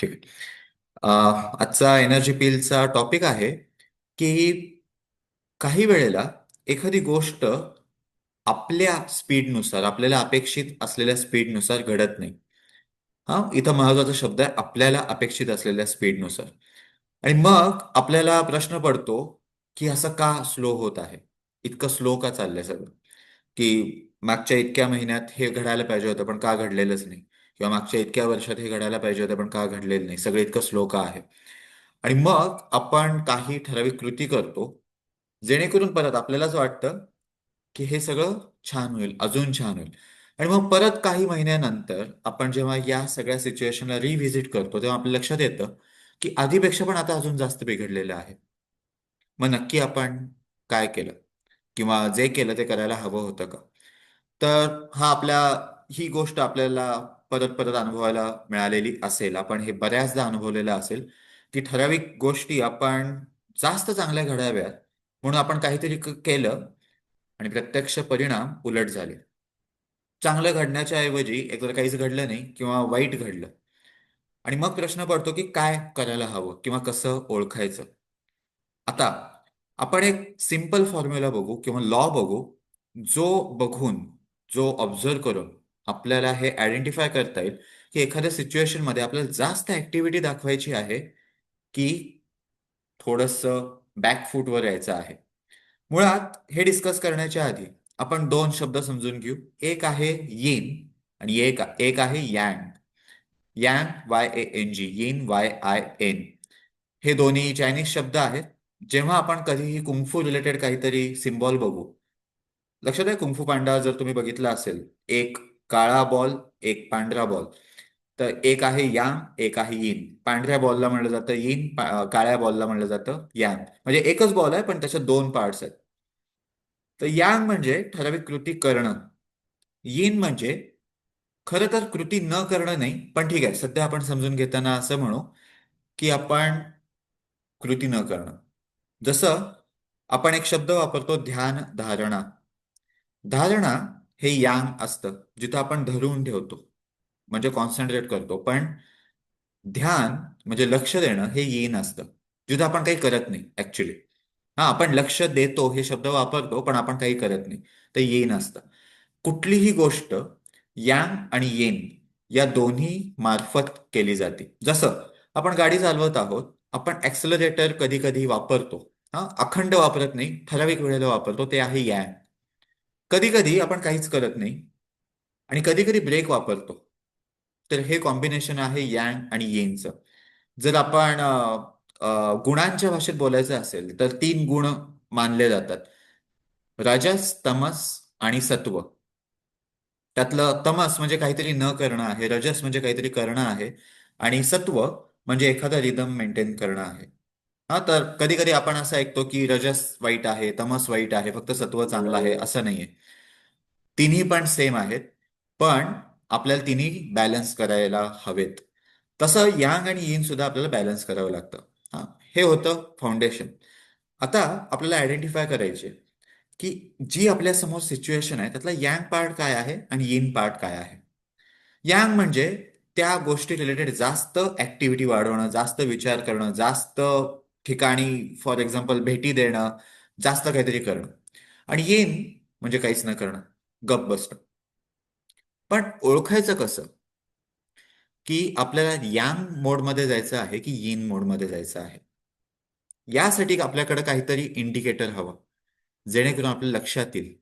ठीक आहे अं, आजचा एनर्जी पिलचा टॉपिक आहे की काही वेळेला एखादी गोष्ट आपल्या स्पीडनुसार आपल्याला अपेक्षित असलेल्या स्पीडनुसार घडत नाही. हा इथं महत्त्वाचा शब्द आहे आपल्याला अपेक्षित असलेल्या स्पीडनुसार आणि मग आपल्याला प्रश्न पडतो की असं का स्लो होत आहे? इतकं स्लो का चाललंय सगळं? की मागच्या इतक्या महिन्यात हे घडायला पाहिजे होतं पण का घडलेलंच नाही? किंवा मागच्या इतक्या वर्षात हे घडायला पाहिजे होते पण का घडलेलं नाही? सगळे इतकं स्लो का आहे आणि मग आपण काही ठराविक कृती करतो जेणेकरून परत आपल्यालाच वाटतं की हे सगळं छान होईल अजून छान होईल. आणि मग परत काही महिन्यानंतर आपण जेव्हा या सगळ्या सिच्युएशनला रिव्हिजिट करतो तेव्हा आपल्या लक्षात येतं की आधीपेक्षा पण आता अजून जास्त बिघडलेलं आहे. मग नक्की आपण काय केलं? किंवा जे केलं ते करायला हवं होतं का? तर हा आपल्या ही गोष्ट आपल्याला परत परत अनुभवायला मिळालेली असेल आपण हे बऱ्याचदा अनुभवलेलं असेल की ठराविक गोष्टी आपण जास्त चांगल्या घडाव्यात म्हणून आपण काहीतरी केलं आणि प्रत्यक्ष परिणाम उलट झाले. चांगलं घडण्याच्या ऐवजी एकतर काहीच घडलं नाही किंवा वाईट घडलं. आणि मग प्रश्न पडतो की काय करायला हवं किंवा कसं ओळखायचं? आता आपण एक सिंपल फॉर्म्युला बघू किंवा लॉ बघू जो बघून जो ऑब्झर्व करून आपल्याला हे आयडेंटिफाय करता येईल की एखाद्या सिच्युएशनमध्ये आपल्याला जास्त ऍक्टिव्हिटी दाखवायची आहे की थोडस बॅकफूटवर यायचं आहे. मुळात हे डिस्कस करण्याच्या आधी आपण दोन शब्द समजून घेऊ. एक आहे येन आणि एक एक आहे yang yang Y A N G yin Y I N हे दोन्ही चायनीज शब्द आहेत. जेव्हा आपण कधीही कुंफू रिलेटेड काहीतरी सिम्बॉल बघू लक्षात आहे? कुंफू पांडा जर तुम्ही बघितला असेल एक काळा बॉल एक पांढरा बॉल. तर एक आहे यांग एक आहे यिन. पांढऱ्या बॉलला म्हणलं जातं यिन काळ्या बॉलला म्हणलं जातं यांग म्हणजे एकच बॉल आहे पण त्याच्या दोन पार्ट्स आहेत. तर यांग म्हणजे ठराविक कृती करणं. यिन म्हणजे खरं तर कृती न करणं नाही पण ठीक आहे सध्या आपण समजून घेताना असं म्हणू की आपण कृती न करणं. जसं आपण एक शब्द वापरतो ध्यान धारणा. धारणा हे यांग असतं जिथं आपण धरून ठेवतो म्हणजे कॉन्सन्ट्रेट करतो. पण ध्यान म्हणजे लक्ष देणं हे येईन असतं जिथं आपण काही करत नाही ऍक्च्युली हा आपण लक्ष देतो हे शब्द वापरतो पण आपण काही करत नाही ते येईन असतं. कुठलीही गोष्ट यांग आणि येन या दोन्ही मार्फत केली जाते. जसं आपण गाडी चालवत आहोत आपण ऍक्सलरेटर कधी कधी वापरतो. हा अखंड वापरत नाही ठराविक वेळेला वापरतो ते आहे यांग कधी कधी आपण काहीच करत नाही. आणि कधी कधी ब्रेक वापरतो. तर हे कॉम्बिनेशन आहे यांग आणि येनचं जर आपण गुणांच्या भाषेत बोलायचं असेल तर तीन गुण मानले जातात. रजस तमस आणि सत्व. त्यातलं तमस म्हणजे काहीतरी न करणं आहे रजस म्हणजे काहीतरी करणं आहे आणि सत्व म्हणजे एखादा रिदम मेंटेन करणं आहे. हा तर कधी कधी आपण असं ऐकतो की रजस वाईट आहे तमस वाईट आहे फक्त सत्व चांगलं आहे असं नाहीये. तिन्ही पण सेम आहेत पण आपल्याला तिन्ही बॅलन्स करायला हवेत. तसं यांग आणि यिन सुद्धा आपल्याला बॅलन्स करावं लागतं. हा हे होतं फाउंडेशन आता आपल्याला आयडेंटिफाय करायचे की जी आपल्यासमोर सिच्युएशन आहे त्यातला यांग पार्ट काय आहे आणि यिन पार्ट काय आहे. यांग म्हणजे त्या गोष्टी रिलेटेड जास्त ऍक्टिव्हिटी वाढवणं जास्त विचार करणं जास्त ठिकाणी फॉर एक्झाम्पल भेटी देणं जास्त काहीतरी करणं. आणि येईन म्हणजे काहीच न करणं. गप बसणं. पण ओळखायचं कसं? की आपल्याला यांग मोडमध्ये जायचं आहे की यिन मोडमध्ये जायचं आहे. यासाठी आपल्याकडे काहीतरी इंडिकेटर हवं जेणेकरून आपल्या लक्षात येईल.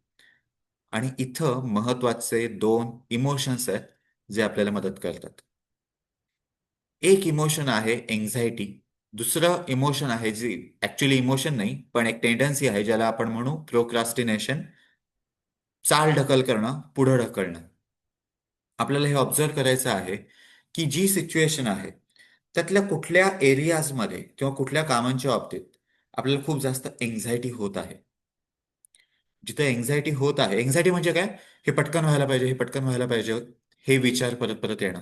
आणि इथं महत्त्वाचे दोन इमोशन्स आहेत जे आपल्याला मदत करतात. एक इमोशन आहे एन्झायटी दुसरं इमोशन आहे जी ऍक्च्युली इमोशन नाही पण एक टेंडन्सी आहे ज्याला आपण म्हणू प्रोक्रास्टिनेशन चाल ढकल करणं पुढं ढकलणं. आपल्याला हे ऑब्झर्व करायचं आहे की जी सिच्युएशन आहे त्यातल्या कुठल्या एरियाजमध्ये किंवा कुठल्या कामांच्या बाबतीत आपल्याला खूप जास्त एन्झायटी होत आहे. जिथं एन्झायटी होत आहे एन्झायटी म्हणजे काय? हे पटकन व्हायला पाहिजे हे पटकन व्हायला पाहिजे हे विचार परत परत येणं.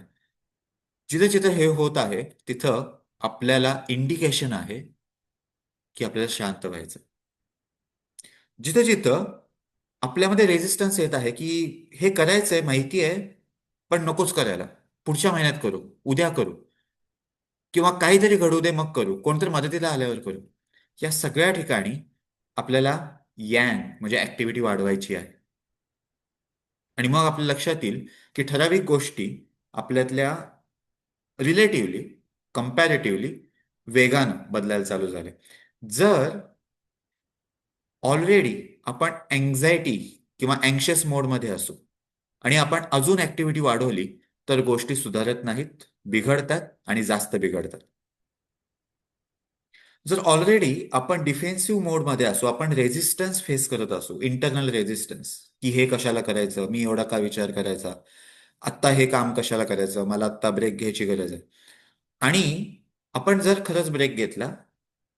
जिथं जिथं हे होत आहे तिथं आपल्याला इंडिकेशन आहे की आपल्याला शांत व्हायचं जिथं जिथं आपल्यामध्ये रेजिस्टन्स येत आहे की हे करायचंय माहिती आहे पण नकोच करायला. पुढच्या महिन्यात करू उद्या करू किंवा काहीतरी घडू दे मग करू. कोणतरी मदतीला आल्यावर करू. या सगळ्या ठिकाणी आपल्याला यँग म्हणजे ऍक्टिव्हिटी वाढवायची आहे. आणि मग आपल्या लक्षात येईल की ठराविक गोष्टी आपल्यातल्या रिलेटिव्हली कंपॅरेटिव्हली वेगानं बदलायला चालू झाले. जर ऑलरेडी आपण अँझायटी किंवा अँशियस मोडमध्ये असू आणि आपण अजून ऍक्टिव्हिटी वाढवली तर गोष्टी सुधारत नाहीत बिघडतात आणि जास्त बिघडतात. जर ऑलरेडी आपण डिफेन्सिव्ह मोडमध्ये असू आपण रेझिस्टन्स फेस करत असू इंटरनल रेझिस्टन्स की हे कशाला करायचं मी एवढा का विचार करायचा आत्ता हे काम कशाला करायचं मला आत्ता ब्रेक घ्यायची गरज आहे आणि आपण जर खरंच ब्रेक घेतला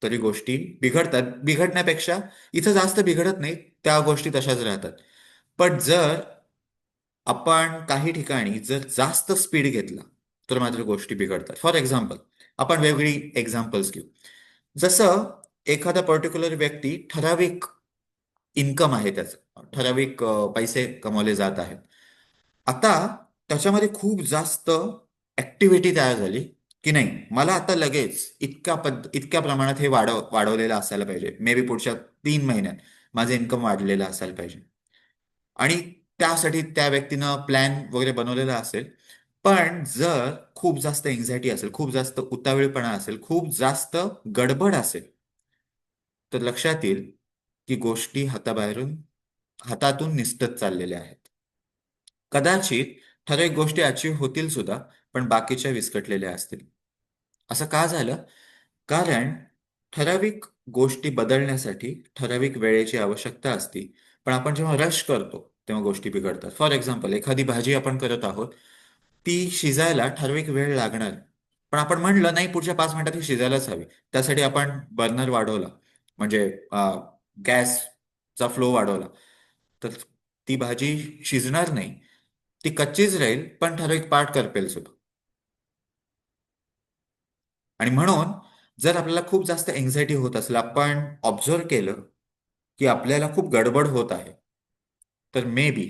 तरी गोष्टी बिघडतात. बिघडण्यापेक्षा इथं जास्त बिघडत नाही त्या गोष्टी तशाच राहतात. पण जर आपण काही ठिकाणी जर जास्त स्पीड घेतला तर मात्र गोष्टी बिघडतात. फॉर एक्झाम्पल आपण वेगळी एक्झाम्पल्स घेऊ. जसं एखादा पर्टिक्युलर व्यक्ती ठराविक इन्कम आहे त्याचं. ठराविक पैसे कमवले जात आहेत. आता त्याच्यामध्ये खूप जास्त ऍक्टिव्हिटी तयार झाली. की नाही मला आता लगेच इतक्या पद इतक्या प्रमाणात हे वाढव वाढवलेलं असायला पाहिजे. मे बी पुढच्या तीन महिन्यात माझं इन्कम वाढलेलं असायला पाहिजे. आणि त्यासाठी त्या व्यक्तीनं प्लॅन वगैरे बनवलेला असेल. पण जर खूप जास्त एन्झायटी असेल खूप जास्त उतावीळपणा असेल खूप जास्त गडबड असेल तर लक्षात येईल की गोष्टी हाताबाहेरून हातातून निसटत चाललेल्या आहेत. कदाचित ठराविक गोष्टी अचीव्ह होतील सुद्धा पण बाकीच्या विस्कटलेल्या असतील. असं का झालं? कारण ठराविक गोष्टी बदलण्यासाठी ठराविक वेळेची आवश्यकता असते. पण आपण जेव्हा रश करतो तेव्हा गोष्टी बिघडतात. फॉर एक्झाम्पल एखादी भाजी आपण करत आहोत ती शिजायला ठराविक वेळ लागणार. पण आपण म्हणलं नाही पुढच्या पाच मिनिटात ही शिजायलाच हवी. त्यासाठी आपण बर्नर वाढवला. म्हणजे गॅसचा फ्लो वाढवला. तर ती भाजी शिजणार नाही. ती कच्चीच राहील पण ठराविक पार्ट करपेल सुद्धा. आणि म्हणून जर आपल्याला खूप जास्त एन्झायटी होत असेल आपण ऑब्झर्व केलं की आपल्याला खूप गडबड होत आहे तर मे बी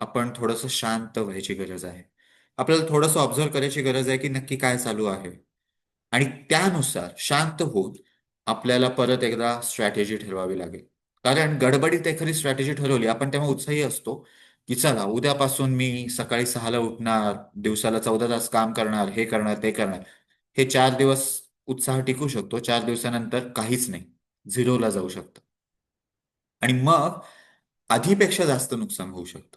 आपण थोडंसं शांत व्हायची गरज आहे. आपल्याला थोडंसं ऑब्झर्व करायची गरज आहे की नक्की काय चालू आहे. आणि त्यानुसार शांत होऊन आपल्याला परत एकदा स्ट्रॅटेजी ठरवावी लागेल. कारण गडबडीत एखादी स्ट्रॅटेजी ठरवली आपण तेव्हा उत्साही असतो की चला उद्यापासून मी सकाळी सहाला उठणार दिवसाला चौदा तास काम करणार हे करणार ते करणार. हे चार दिवस उत्साह टिकू शकतो. चार दिवसानंतर काहीच नाही. झिरोला जाऊ शकतं. आणि मग आधीपेक्षा जास्त नुकसान होऊ शकतं.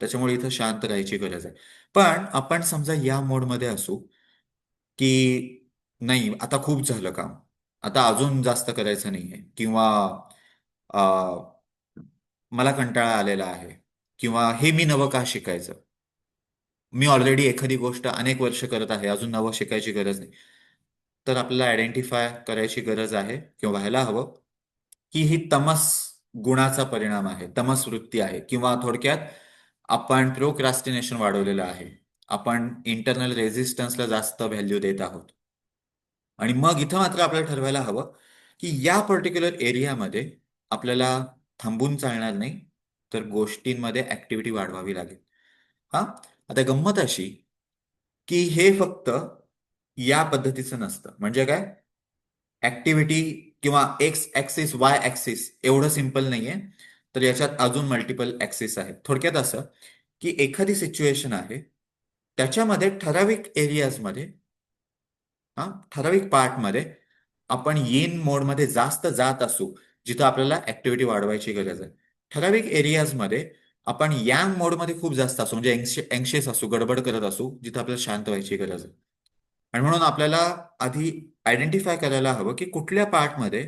त्याच्यामुळे इथं शांत राहायची गरज आहे. पण आपण समजा या मोडमध्ये असू की नाही आता खूप झालं काम. आता अजून जास्त करायचं नाहीये. किंवा मला कंटाळा आलेला आहे. किंवा हे मी नवं का शिकायचं? मी ऑलरेडी एखादी गोष्ट अनेक वर्ष करत आहे अजून नवं शिकायची गरज नाही. तर आपल्याला आयडेंटिफाय करायची गरज आहे किंवा व्हायला हवं की ही तमस गुणाचा परिणाम आहे तमस वृत्ती आहे किंवा थोडक्यात आपण प्रोक्रास्टिनेशन वाढवलेलं आहे. आपण इंटरनल रेझिस्टन्सला जास्त व्हॅल्यू देत आहोत. आणि मग इथं मात्र आपल्याला ठरवायला हवं की या पर्टिक्युलर एरियामध्ये आपल्याला थांबून चालणार नाही तर गोष्टींमध्ये ऍक्टिव्हिटी वाढवावी लागेल. हा? आता गंमत अशी की हे फक्त या पद्धतीचं नसतं. म्हणजे काय? ऍक्टिव्हिटी किंवा एक्स ऍक्सिस वाय ऍक्सिस एवढं सिंपल नाहीये. तर याच्यात अजून मल्टिपल ऍक्सिस आहेत. थोडक्यात असं की एखादी सिच्युएशन आहे त्याच्यामध्ये ठराविक एरियाजमध्ये हा ठराविक पार्टमध्ये आपण येन मोडमध्ये जास्त जात असू जिथं आपल्याला ऍक्टिव्हिटी वाढवायची गरज आहे. ठराविक एरियाजमध्ये आपण यांग मोडमध्ये खूप जास्त असू म्हणजे अँशियस असू गडबड करत असू जिथं आपल्याला शांत व्हायची गरज आहे. आणि म्हणून आपल्याला आधी आयडेंटिफाय करायला हवं की कुठल्या पार्टमध्ये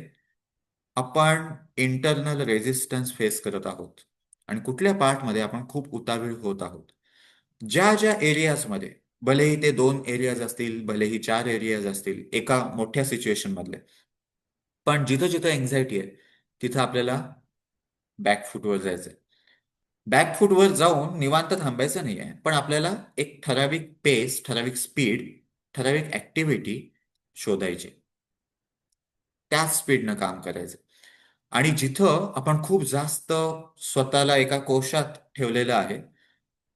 आपण इंटरनल रेझिस्टन्स फेस करत आहोत आणि कुठल्या पार्टमध्ये आपण खूप उतावीळ होत आहोत. ज्या ज्या एरियाजमध्ये भलेही ते दोन एरियाज असतील भलेही चार एरियाज असतील एका मोठ्या सिच्युएशन मधले पण जिथं जिथं एन्झायटी आहे तिथं आपल्याला बॅकफूटवर जायचंय. बॅकफूटवर जाऊन निवांत थांबायचं नाही आहे. पण आपल्याला एक ठराविक पेस ठराविक स्पीड ठराविक ऍक्टिव्हिटी शोधायची. त्याच स्पीडनं काम करायचं. आणि जिथं आपण खूप जास्त स्वतःला एका कोशात ठेवलेलं आहे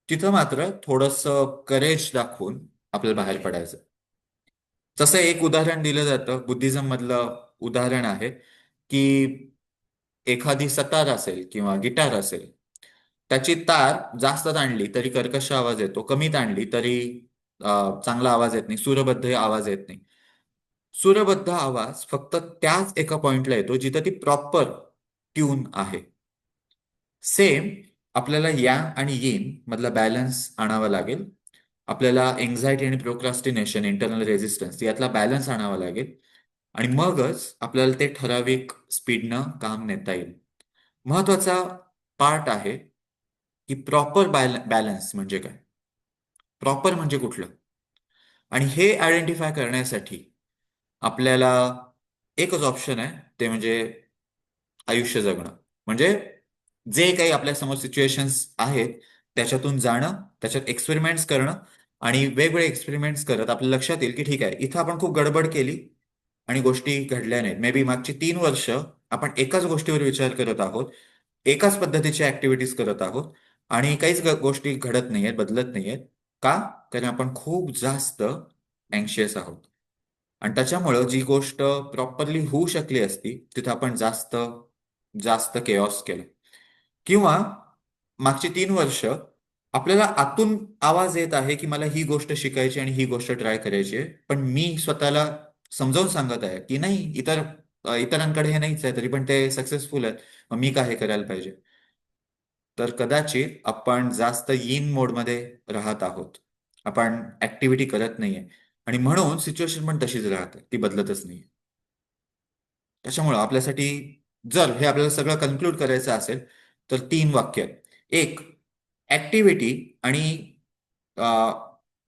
तिथं मात्र थोडस करेज दाखवून आपल्याला बाहेर पडायचं. जसं एक उदाहरण दिलं जातं बुद्धिझम मधलं उदाहरण आहे की एखादी सतार असेल किंवा गिटार असेल त्याची तार जास्त ताणली तरी कर्कश आवाज येतो कमी ताणली तरी चांगला आवाज येत नाही सूरबद्ध आवाज येत नाही. सूरबद्ध आवाज फक्त त्याच एका पॉइंटला येतो जिथं ती प्रॉपर ट्यून आहे. सेम आपल्याला या आणि येन मधला बॅलन्स आणावा लागेल. आपल्याला एन्झायटी आणि प्रोक्रास्टिनेशन इंटरनल रेझिस्टन्स यातला बॅलन्स आणावा लागेल. आणि मगच आपल्याला ते ठराविक स्पीडनं काम नेता येईल. महत्त्वाचा पार्ट आहे की प्रॉपर बॅलन्स म्हणजे काय? प्रॉपर म्हणजे कुठलं? आणि हे आयडेंटिफाय करण्यासाठी आपल्याला एकच ऑप्शन आहे ते म्हणजे आयुष्य जगणं. म्हणजे जे काही आपल्यासमोर सिच्युएशन्स आहेत त्याच्यातून जाणं त्याच्यात एक्सपेरिमेंट्स करणं आणि वेगवेगळे एक्सपेरिमेंट्स करत आपल्या लक्षात येईल की ठीक आहे इथं आपण खूप गडबड केली आणि गोष्टी घडल्या नाहीत. मे बी मागची तीन वर्ष आपण एकाच गोष्टीवर विचार करत आहोत एकाच पद्धतीच्या ऍक्टिव्हिटीज करत आहोत आणि काहीच ग- गोष्टी घडत नाहीयेत बदलत नाहीयेत. का? कारण आपण खूप जास्त अँशियस आहोत. आणि त्याच्यामुळं जी गोष्ट प्रॉपरली होऊ शकली असती तिथं आपण जास्त जास्त केऑस केलं. किंवा मागची तीन वर्ष आपल्याला आतून आवाज येत आहे की मला ही गोष्ट शिकायची आणि ही गोष्ट ट्राय करायची आहे. पण मी स्वतःला समजावून सांगत आहे की नाही इतर अ, इतरांकडे हे नाहीच आहे तरी पण ते सक्सेसफुल आहेत. मग मी का हे करायला पाहिजे? तर कदाचित आपण जास्त इन मोडमध्ये राहत आहोत. आपण ऍक्टिव्हिटी करत नाहीये. आणि म्हणून सिच्युएशन पण तशीच राहते. ती बदलतच नाही त्याच्यामुळं आपल्यासाठी जर हे आपल्याला सगळं कन्क्लूड करायचं असेल तर तीन वाक्य. एक ऍक्टिव्हिटी आणि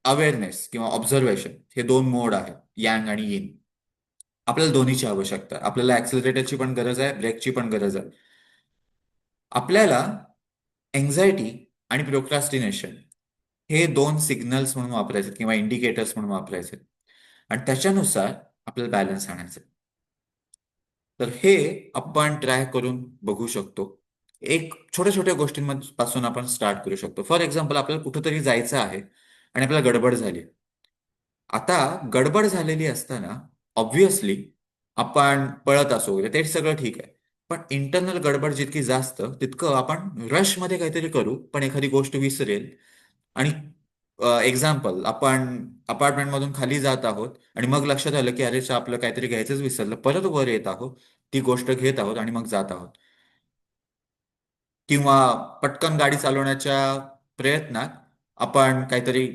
अवेअरनेस किंवा ऑब्झर्वेशन हे दोन मोड आहेत. यांग आणि यिन आपल्याला दोन्हीची आवश्यकता आपल्याला ऍक्सिलरेटरची पण गरज आहे ब्रेकची पण गरज आहे. आपल्याला एन्झायटी आणि प्रोक्रास्टिनेशन हे दोन सिग्नल्स म्हणून वापरायचे किंवा इंडिकेटर्स म्हणून वापरायचे. आणि त्याच्यानुसार आपल्याला बॅलन्स आणायचं. तर हे आपण ट्राय करून बघू शकतो. एक छोट्या छोट्या गोष्टींपासून आपण स्टार्ट करू शकतो. फॉर एक्झाम्पल आपल्याला कुठंतरी जायचं आहे आणि आपल्याला गडबड झाली आता गडबड झालेली असताना ऑब्व्हियसली आपण पळत असो वगैरे ते सगळं ठीक आहे. पण इंटरनल गडबड जितकी जास्त तितकं आपण रशमध्ये काहीतरी करू पण एखादी गोष्ट विसरेल. आणि एक्झाम्पल आपण अपार्टमेंट मधून खाली जात आहोत आणि मग लक्षात आलं की अरे आपलं काहीतरी घ्यायचंच विसरलं परत वर येत आहोत ती गोष्ट घेत आहोत आणि मग जात आहोत. किंवा पटकन गाडी चालवण्याच्या प्रयत्नात आपण काहीतरी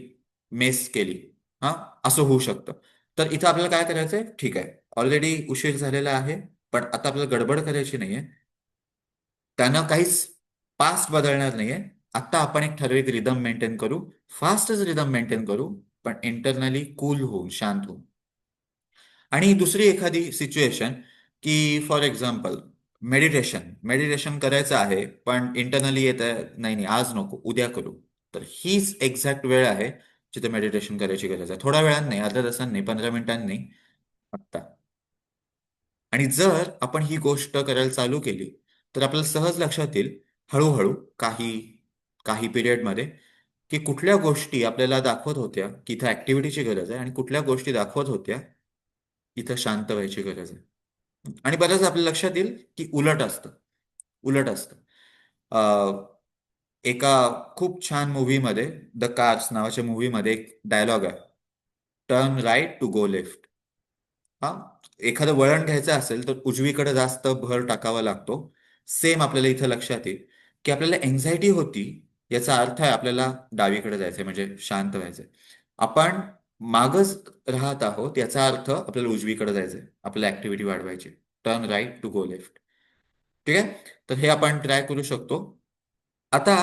मेस केली हा असं होऊ शकतं. तर इथं आपल्याला काय करायचंय? ठीक आहे. ऑलरेडी उशीर झालेला आहे. पण आता आपल्याला गडबड करायची नाहीये. त्यानं काहीच पास्ट बदलणार नाहीये. आता आपण एक ठराविक रिदम मेंटेन करू. फास्टच रिदम मेंटेन करू पण इंटरनली कूल होऊ शांत होऊन आणि दुसरी एखादी सिच्युएशन की फॉर एक्झाम्पल मेडिटेशन मेडिटेशन करायचं आहे पण इंटरनली येत आहे. नाही नाही आज नको उद्या करू. तर हीच एक्झॅक्ट वेळ आहे जिथे मेडिटेशन करायची गरज आहे. थोड्या वेळात नाही अर्ध्या तासांनी नाही पंधरा मिनिटांनी आता आत्ता. आणि जर आपण ही गोष्ट करायला चालू केली तर आपल्याला सहज लक्षात येईल हळूहळू काही काही पिरियडमध्ये की कुठल्या गोष्टी आपल्याला दाखवत होत्या की इथं ऍक्टिव्हिटीची गरज आहे आणि कुठल्या गोष्टी दाखवत होत्या इथं शांत व्हायची गरज आहे. आणि बऱ्याच आपल्या लक्षात येईल की उलट असतं. उलट असतं. एका खूप छान मूव्हीमध्ये द कार्स नावाच्या मूव्हीमध्ये एक डायलॉग आहे. Turn right to go left हा? एखादं वळण घ्यायचं असेल तर उजवीकडे जास्त भर टाकावा लागतो. सेम आपल्याला इथं लक्षात येईल की आपल्याला एन्झायटी होती याचा अर्थ आहे आपल्याला डावीकडे जायचंय म्हणजे शांत व्हायचंय. आपण मागच राहत आहोत याचा अर्थ आपल्याला उजवीकडे जायचंय आपल्याला ऍक्टिव्हिटी वाढवायची. Turn right to go left ठीक आहे? तर हे आपण ट्राय करू शकतो. आता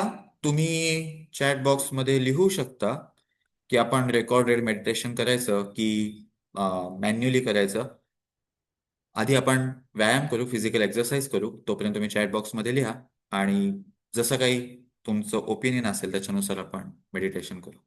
तुम्ही चॅट बॉक्समध्ये लिहू शकता की आपण रेकॉर्डेड मेडिटेशन करायचं की मॅन्युअली करायचं. आधी आपण व्यायाम करू फिजिकल एक्सरसाइज करू. तोपर्यंत तुम्ही चॅट बॉक्समध्ये लिहा आणि जसं काही तुमचं ओपिनियन असेल त्याच्यानुसार आपण मेडिटेशन करू.